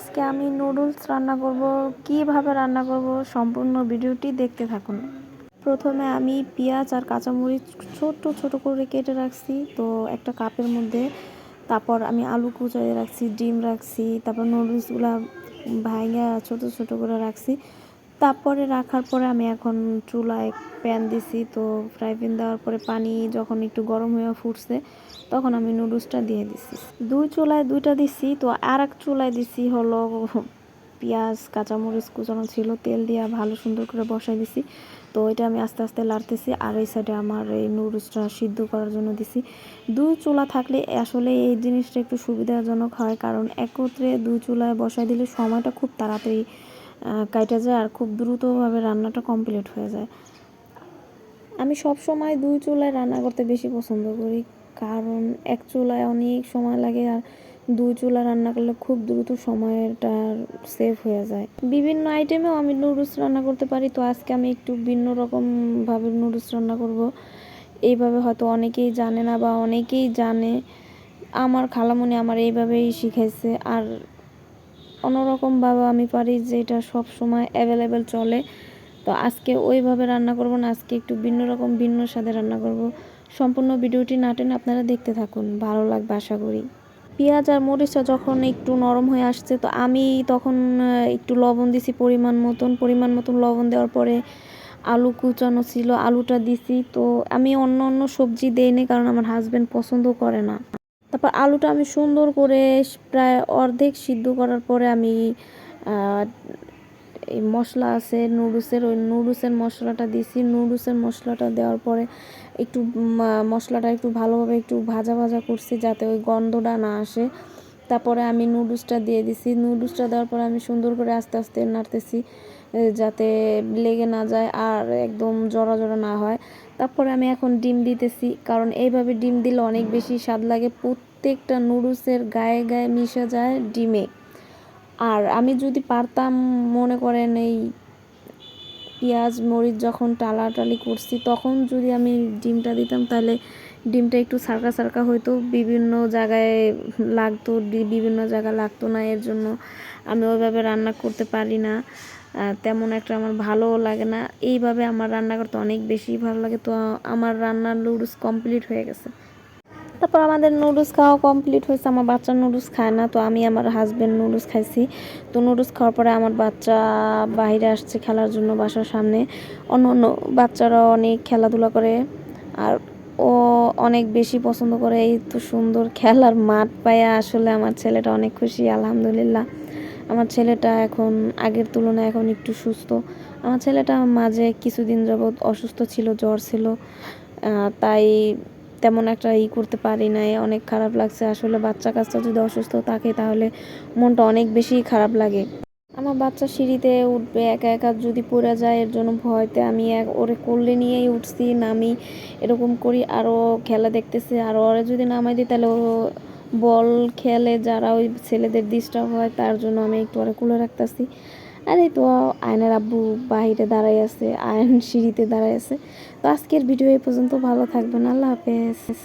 আজকে আমি নুডলস রান্না করব, কীভাবে রান্না করব সম্পূর্ণ ভিডিওটি দেখতে থাকুন। প্রথমে আমি পেঁয়াজ আর কাঁচামরিচ ছোট ছোট করে কেটে রাখছি, তো একটা কাপের মধ্যে। তারপর আমি আলু কুচাই রাখছি, ডিম রাখছি, তারপর নুডলসগুলো ভাঙা ছোট ছোট করে রাখছি। তারপরে রাখার পরে আমি এখন চুলায় প্যান দিছি, তো ফ্রাই প্যান দেওয়ার পরে পানি যখন একটু গরম হয়ে ফুটছে, তখন আমি নুডলসটা দিয়ে দিছি। দুই চুলায় দুইটা দিছি, তো আর এক চুলায় দিছি হলো পেঁয়াজ, কাঁচামরিচ কুচানো ছিল, তেল দিয়ে ভালো সুন্দর করে বসাই দিছি। তো এটা আমি আস্তে আস্তে লাড়তেছি, আর এই সাইডে আমার এই নুডলসটা সিদ্ধ করার জন্য দিছি। দুই চুলা থাকলে আসলে এই জিনিসটা একটু সুবিধাজনক হয়, কারণ একত্রে দুই চুলায় বসাই দিলে সময়টা খুব তাড়াতাড়ি কাইটা যায় আর খুব দ্রুতভাবে রান্নাটা কমপ্লিট হয়ে যায়। আমি সব সময় দুই চুলায় রান্না করতে বেশি পছন্দ করি, কারণ এক চুলায় অনেক সময় লাগে আর দুই চুলা রান্না করলে খুব দ্রুত সময়টা সেভ হয়ে যায়। বিভিন্ন আইটেমেও আমি নুডলস রান্না করতে পারি, তো আজকে আমি একটু ভিন্ন রকমভাবে নুডলস রান্না করব। এইভাবে হয়তো অনেকেই জানে না বা অনেকেই জানে, আমার খালামণি আমার এইভাবেই শিখাইছে। আর অন্যরকমভাবে আমি পারি যেটা সব সময় অ্যাভেলেবেল চলে। তো আজকে ওইভাবে রান্না করব না, আজকে একটু ভিন্ন রকম, ভিন্ন স্বাদে রান্না করব। সম্পূর্ণ ভিডিওটি না টেনে আপনারা দেখতে থাকুন, ভালো লাগবে আশা করি। পেঁয়াজ আর মরিচটা যখন একটু নরম হয়ে আসছে, তো আমি তখন একটু লবণ দিছি পরিমাণ মতন পরিমাণ মতন লবণ দেওয়ার পরে আলু কুচানো ছিল, আলুটা দিছি। তো আমি অন্য অন্য সবজি দেইনি কারণ আমার হাজব্যান্ড পছন্দ করে না। তারপর আলুটা আমি সুন্দর করে প্রায় অর্ধেক সিদ্ধ করার পরে আমি এই মশলা আছে, নুডলসের ওই নুডলসের মশলাটা দিছি নুডলসের মশলাটা দেওয়ার পরে একটু মশলাটা একটু ভালোভাবে একটু ভাজা ভাজা করছি যাতে ওই গন্ধটা না আসে। তারপরে আমি নুডলসটা দিয়ে দিছি। নুডলসটা দেওয়ার পরে আমি সুন্দর করে আস্তে আস্তে নাড়তেছি। যাতে লেগে না যায় আর একদম জড়া জড়া না হয়। তারপরে আমি এখন ডিম দিতেছি, কারণ এইভাবে ডিম দিলে অনেক বেশি স্বাদ লাগে। প্রত্যেকটা নুডলসের গায়ে গায়ে মিশে যায় ডিমে। আর আমি যদি পারতাম, মনে করেন এই পেঁয়াজ, মরিচ যখন টালাটালি করছি, তখন যদি আমি ডিমটা দিতাম, তাহলে ডিমটা একটু সারকা সারকা হয়তো বিভিন্ন জায়গায় লাগতো, বিভিন্ন জায়গা লাগতো না, এর জন্য আমি ওইভাবে রান্না করতে পারি না। তেমন একটা আমার ভালোও লাগে না। এইভাবে আমার রান্না করতে অনেক বেশি ভালো লাগে। তো আমার রান্নার লুডুস কমপ্লিট হয়ে গেছে। তারপর আমাদের নুডলস খাওয়া কমপ্লিট হয়েছে। আমার বাচ্চা নুডলস খায় না, তো আমি আমার হাজব্যান্ড নুডলস খাইছি। তো নুডলস খাওয়ার পরে আমার বাচ্চা বাইরে আসছে খেলার জন্য বাসার সামনে। অন্য অন্য বাচ্চারা অনেক খেলাধুলা করে আর ও অনেক বেশি পছন্দ করে। এই তো সুন্দর খেলার মাঠ পায়ে আসলে আমার ছেলেটা অনেক খুশি, আলহামদুলিল্লাহ। আমার ছেলেটা এখন, আগের তুলনায় এখন একটু সুস্থ। আমার ছেলেটা মাঝে কিছুদিন যাবৎ অসুস্থ ছিল, জ্বর ছিল। তাই তেমন একটা ই করতে পারি নাই, অনেক খারাপ লাগছে। আসলে বাচ্চা কাচ্চা যদি অসুস্থ থাকে তাহলে মনটা অনেক বেশি খারাপ লাগে। আমার বাচ্চা সিঁড়িতে উঠবে, একা একা যদি পড়ে যায়, এর জন্য ভয়তে আমি এক, ওরে করলে নিয়েই উঠছি, নামি, এরকম করি। আরও খেলা দেখতেছে, আর ওরে যদি নামাই দিই তাহলে ও বল খেলে যারা ওই ছেলেদের ডিস্টার্ব হয়, তার জন্য আমি একটু আরে কুলে রাখতেছি। আর এই তো আয়নের আব্বু বাহিরে দাঁড়াই আছে, আয়ন সিঁড়িতে দাঁড়াই আছে। তো আজকের ভিডিও এই পর্যন্ত, ভালো থাকবেন, আল্লাহ হাফেজ।